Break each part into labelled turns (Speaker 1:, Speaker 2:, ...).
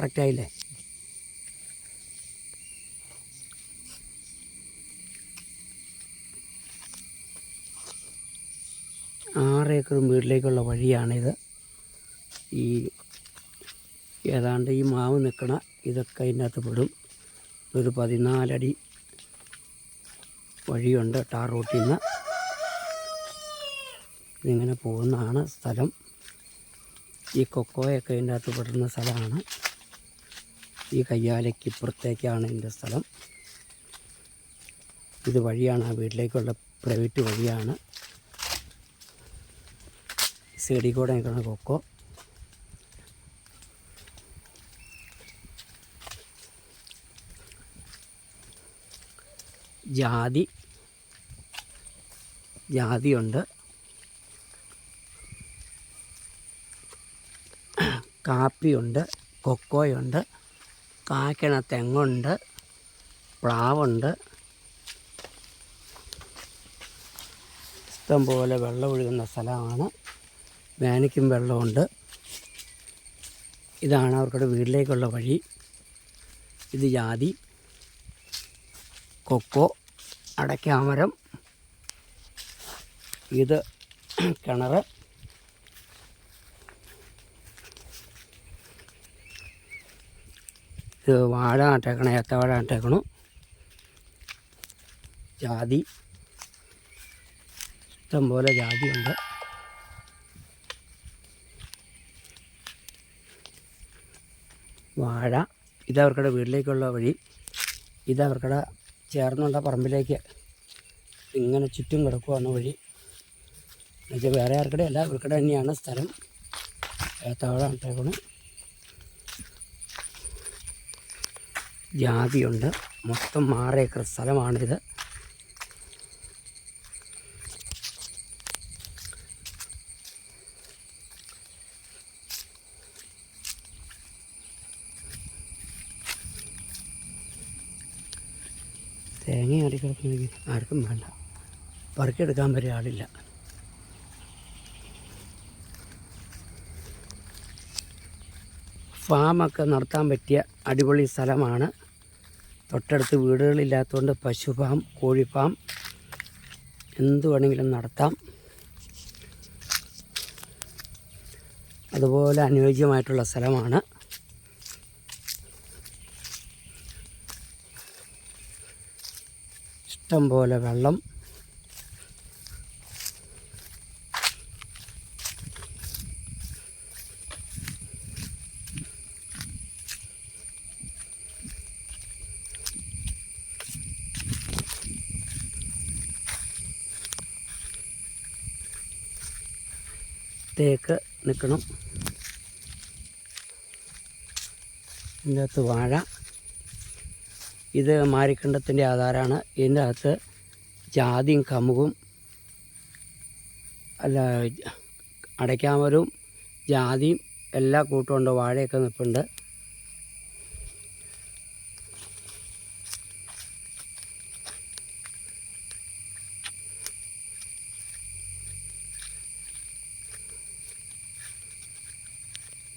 Speaker 1: കറക്റ്റായില്ലേ? ആറ് ഏക്കറും വീട്ടിലേക്കുള്ള വഴിയാണിത്. ഈ ഏതാണ്ട് ഈ മാവ് നിൽക്കണ ഇതൊക്കെ ഇതിനകത്ത് പെടും. ഒരു പതിനാലടി വഴിയുണ്ട് ടാർ റൂട്ടിൽ നിന്ന് ഇതിങ്ങനെ പോകുന്നതാണ് സ്ഥലം. ഈ കൊക്കോയൊക്കെ ഇതിന്റെ അകത്ത് പെടുന്ന സ്ഥലമാണ്. ഈ കയ്യാലയ്ക്ക് ഇപ്പുറത്തേക്കാണ് എന്റെ സ്ഥലം. ഇത് വഴിയാണ് ആ വീട്ടിലേക്കുള്ള പ്രൈവറ്റ് വഴിയാണ്. സൈഡിൽ കൂടെ നിൽക്കുന്ന കൊക്കോ. ജാതി. ജാതിയുണ്ട്. കാപ്പിയുണ്ട്. കൊക്കോയുണ്ട്. കായ്ക്കണ തെങ്ങുണ്ട് പ്ലാവുണ്ട്. ഇഷ്ടം പോലെ വെള്ളം ഒഴുകുന്ന സ്ഥലമാണ്. വേനയ്ക്കും വെള്ളമുണ്ട്. ഇതാണ് അവർക്കുടെ വീട്ടിലേക്കുള്ള വഴി. ഇത് ജാതി കൊക്കോ അടയ്ക്കാമരം. ഇത് കിണർ ഇത് വാഴ നട്ടേക്കണം ഏത്തവാഴ നട്ടേക്കണം ജാതി. ഇഷ്ടംപോലെ ജാതിയുണ്ട് വാഴ. ഇതവർക്കടെ വീട്ടിലേക്കുള്ള വഴി. ഇതവർക്കടെ ചേർന്നുള്ള പറമ്പിലേക്ക് ഇങ്ങനെ ചുറ്റും കിടക്കുവാണ് വഴി. എന്നുവെച്ചാൽ വേറെ ആർക്കടെ അല്ല ഇവർക്കടെ തന്നെയാണ് സ്ഥലം. ഏത്തവാഴ നട്ടേക്കണം ജാതിയുണ്ട്. മൊത്തം ആറ് ഏക്കർ സ്ഥലമാണിത്. തേങ്ങ അടിക്കിടക്കുന്നെങ്കിൽ ആർക്കും വേണ്ട. പറക്കിയെടുക്കാൻ വരെ ആളില്ല. ഫാമൊക്കെ നടത്താൻ പറ്റിയ അടിപൊളി സ്ഥലമാണ്. തൊട്ടടുത്ത് വീടുകളില്ലാത്തതുകൊണ്ട് പശു ഫാം കോഴി ഫാം എന്തു വേണമെങ്കിലും നടത്താം. അതുപോലെ അനുയോജ്യമായിട്ടുള്ള സ്ഥലമാണ്. ഇഷ്ടം പോലെ വെള്ളം തേക്ക് നിൽക്കണം. ഇതിന്റെ അകത്ത് വാഴ. ഇത് മാരിക്കണ്ടത്തിന്റെ ആധാരമാണ് ഇതിന്റെ അകത്ത് ജാതിയും കമുകും അല്ല അടയ്ക്കാമരവും ജാതിയും എല്ലാ കൂട്ടമുണ്ട്. വാഴയൊക്കെ നിൽപ്പുണ്ട്.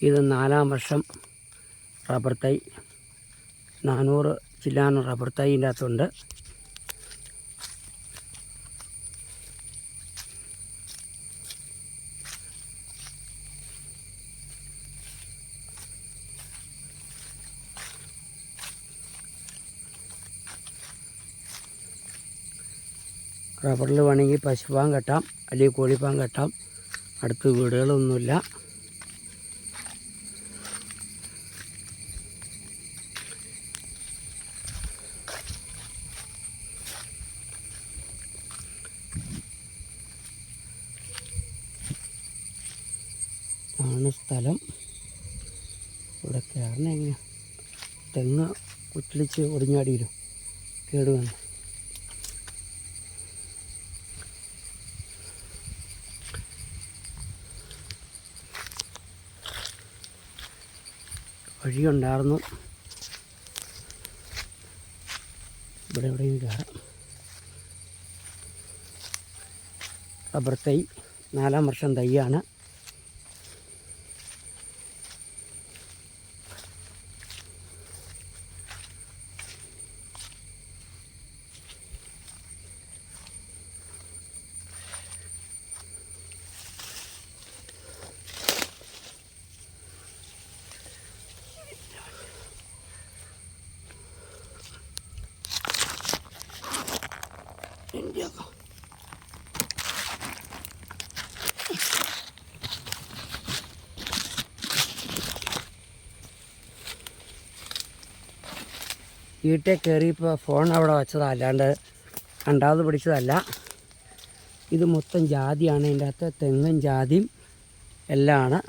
Speaker 1: ഇത് നാലാം വർഷം റബ്ബർ തൈ. നാനൂറ് ചില്ലാനം റബ്ബർ തൈ ഇതിന്റെ അകത്തുണ്ട് റബ്ബറിൽ വേണമെങ്കിൽ പശുപാൻ കെട്ടാം അല്ലെങ്കിൽ കോഴിപ്പാൻ കെട്ടാം. അടുത്ത് വീടുകളൊന്നുമില്ല. ആണ് സ്ഥലം. ഇവിടെ കയറണ എങ്ങനെയാ? തെങ്ങ് കുറ്റിളിച്ച് ഒടിഞ്ഞാടി വരും. കേടുവന്ന് വഴിയുണ്ടായിരുന്നു. ഇവിടെ എവിടെയും കയറാം റബ്ബർ തൈ നാലാം വർഷം തൈയാണ്. വീട്ടിൽ കയറിയപ്പോൾ ഫോൺ അവിടെ വെച്ചതാ. അല്ലാണ്ട് പിടിച്ചതല്ല. ഇത് മൊത്തം ജാതിയാണ്. ഇതിന്റെ അകത്ത് തെങ്ങും ജാതിയും എല്ലാമാണ്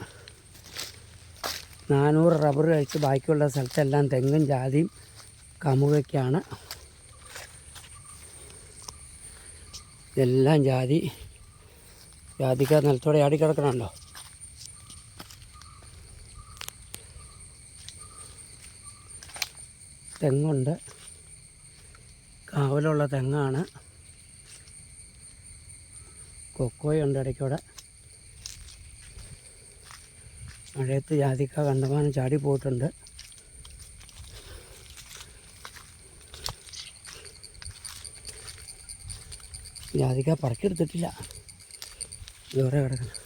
Speaker 1: നാനൂറ് റബ്ബർ കഴിച്ച് ബാക്കിയുള്ള സ്ഥലത്തെല്ലാം തെങ്ങും ജാതിയും കമുകയ്ക്കാണ്. ഇതെല്ലാം ജാതി. ജാതിക്ക നിലത്തോടെ ആടി തെങ്ങുണ്ട്. കാവലുള്ള തെങ്ങാണ്. കൊക്കോയുണ്ട് ഇടയ്ക്കൂടെ. മഴയത്ത് ജാതിക്ക കണ്ടമാനം ചാടി പോയിട്ടുണ്ട്. ജാതിക്ക പറക്കിയെടുത്തിട്ടില്ല ഇതുവരെ കിടക്കണം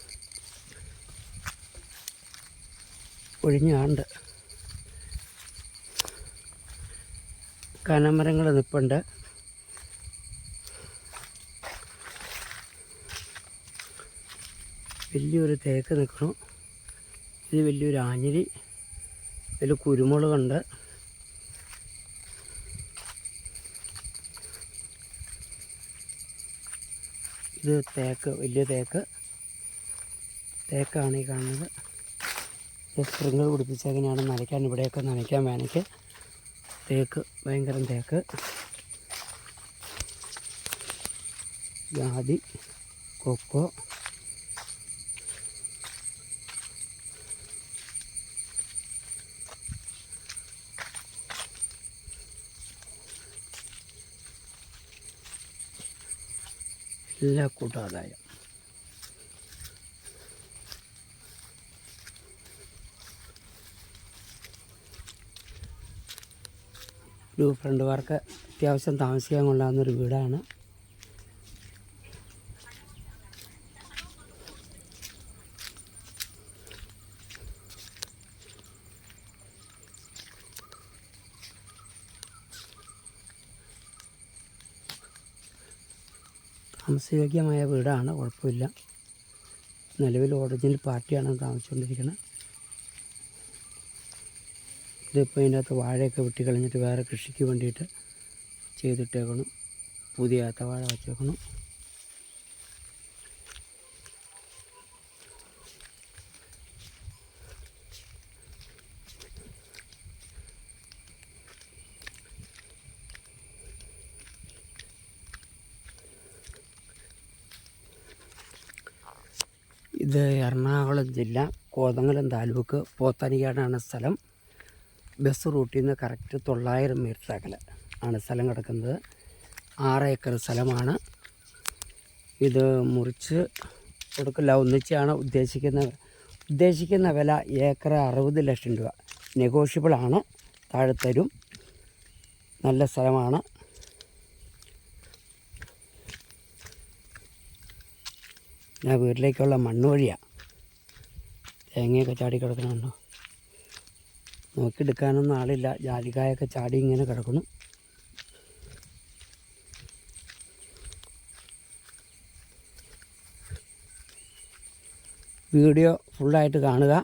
Speaker 1: ഒഴിഞ്ഞാണ്ട്. കനമരങ്ങൾ നിൽപ്പുണ്ട് വലിയൊരു തേക്ക് നിൽക്കണം ഇത് വലിയൊരു ആഞ്ഞിരി ഇതിൽ കുരുമുളകുണ്ട്. ഇത് തേക്ക് വലിയ തേക്ക്. തേക്കാണ് ഈ കാണുന്നത്. സ്പ്രിങ്ങൾ ഞാൻ നനയ്ക്കാൻ ഇവിടെയൊക്കെ നനയ്ക്കാൻ വേനയ്ക്ക്. തേക്ക് ഭയങ്കരം തേക്ക്. ജാതി കൊക്കോ. എല്ലാ കൂട്ടാതായം ഒരു ഫ്രണ്ട് പേർക്ക് അത്യാവശ്യം താമസിക്കാൻ കൊള്ളാവുന്നൊരു വീടാണ്. താമസയോഗ്യമായ വീടാണ് കുഴപ്പമില്ല. നിലവിൽ ഒറിജിനൽ പാർട്ടിയാണ് താമസിച്ചുകൊണ്ടിരിക്കുന്നത്. ഇതിപ്പോൾ ഇതിന്റെ അകത്ത് വാഴയൊക്കെ വെട്ടി കളഞ്ഞിട്ട് വേറെ കൃഷിക്ക് വേണ്ടിയിട്ട് ചെയ്തിട്ടേക്കണം. പുതിയ അത്തവാഴ വെച്ചേക്കണം. ഇത് എറണാകുളം ജില്ല കോതങ്ങലം താലൂക്ക് പോത്താനിക്കാടാണ് സ്ഥലം. ബസ് റൂട്ടിൽ നിന്ന് കറക്റ്റ് തൊള്ളായിരം മീറ്റർ അകലെ ആണ് സ്ഥലം കിടക്കുന്നത്. ആറ് ഏക്കർ സ്ഥലമാണ്. ഇത് മുറിച്ച് കൊടുക്കില്ല ഒന്നിച്ചാണ് ഉദ്ദേശിക്കുന്ന ഉദ്ദേശിക്കുന്ന വില ഏക്കർ അറുപത് ലക്ഷം രൂപ. നെഗോഷ്യബിളാണ് താഴെ തരും. നല്ല സ്ഥലമാണ്. ഞാൻ വീട്ടിലേക്കുള്ള മണ്ണ് വഴിയാണ് തേങ്ങയൊക്കെ ചാടി നോക്കിയെടുക്കാനൊന്നും ആളില്ല. ജാലിക്കായൊക്കെ ചാടി ഇങ്ങനെ കിടക്കുന്നു. വീഡിയോ ഫുള്ളായിട്ട് കാണുക.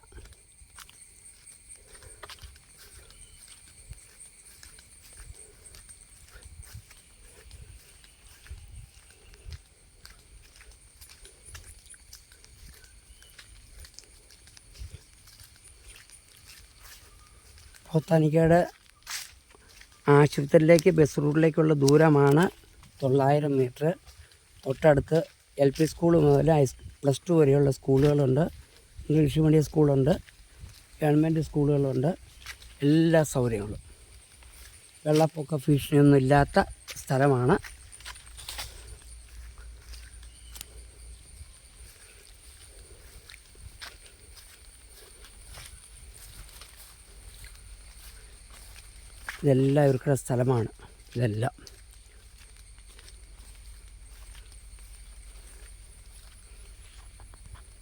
Speaker 1: പോത്താനിക്കാട് ആശുപത്രിയിലേക്ക് ബസ് റൂട്ടിലേക്കുള്ള ദൂരമാണ് തൊള്ളായിരം മീറ്റർ. തൊട്ടടുത്ത് എൽ പി സ്കൂൾ മുതൽ ഹൈ പ്ലസ് ടു വരെയുള്ള സ്കൂളുകളുണ്ട്. ഇംഗ്ലീഷ് മീഡിയം സ്കൂളുണ്ട്. ഗവൺമെന്റ് സ്കൂളുകളുണ്ട്. എല്ലാ സൗകര്യങ്ങളും. വെള്ളപ്പൊക്ക ഭീഷണിയൊന്നും ഇല്ലാത്ത സ്ഥലമാണ് ഇതെല്ലാം ഇവർക്കുള്ള സ്ഥലമാണ്. ഇതെല്ലാം.